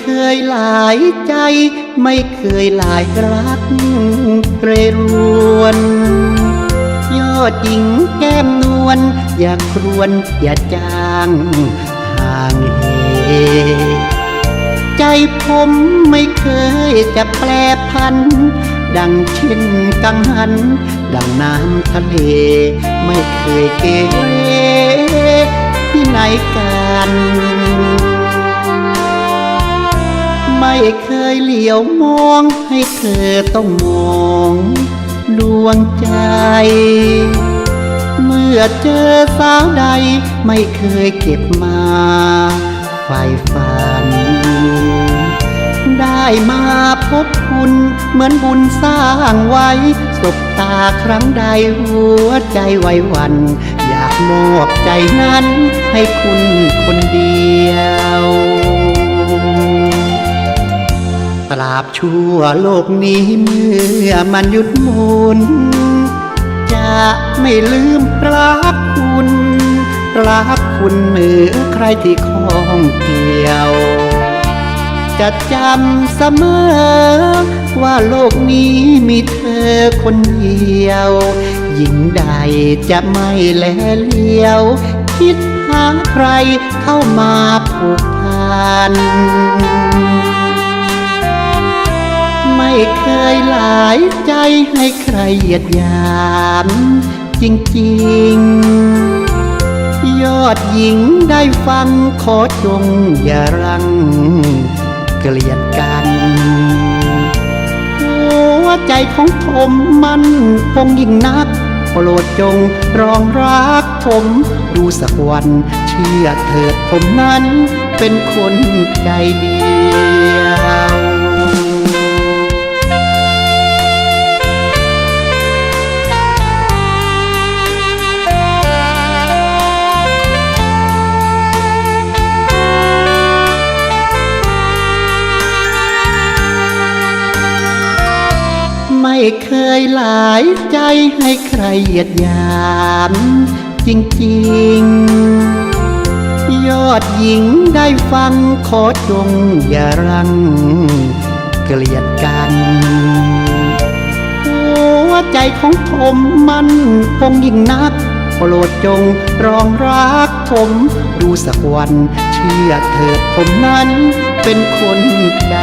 เคยหลายใจ ไม่เคยหลายรักเรรวน ยอดหญิงแก้มนวลอย่าครวนอย่าจางห่างเหใจผมไม่เคยจะแปรพัน ดังเช่นกังหัน ดังน้ำทะเล ไม่เคยเกเรที่ไหนกัน ไม่เคยเหลียวมองให้เธอต้องมองดวงใจ เมื่อเจอสาวใดไม่เคยเก็บมาไฟฝัน ได้มาพบคุณเหมือนบุญสร้างไว้ สบตาครั้งใดหัวใจไหวหวัน อยากมอบใจนั้นให้คุณคนเดียว ราบชั่วโลกนี้เมื่อมันหยุดหมุน จะไม่ลืมรักคุณ รักคุณเหนือใครที่ข้องเกี่ยว จะจำเสมอ ว่าโลกนี้มีเธอคนเดียว หญิงใดจะไม่แลเลี้ยว คิดหาใครเข้ามาผูกพัน ไม่เคยหลายใจให้ใครเหยียดหยาม จริงๆ ยอดหญิงได้ฟังขอจงอย่ารัง เกลียดกัน หัวใจของผมมันคงยิ่งนักโปรดจงรองรักผมดูสักวัน เชื่อเถิดผมนั้นเป็นคนใจดี เคยหลายใจให้ใครเหยียดหยามจริงๆ ยอดหญิงได้ฟังขอจงอย่ารัง เกลียดกัน หัวใจของผมมันคงยิ่งนักโปรดจงรองรักผมดูสักวัน เชื่อเถิดผมนั้นเป็นคนใจ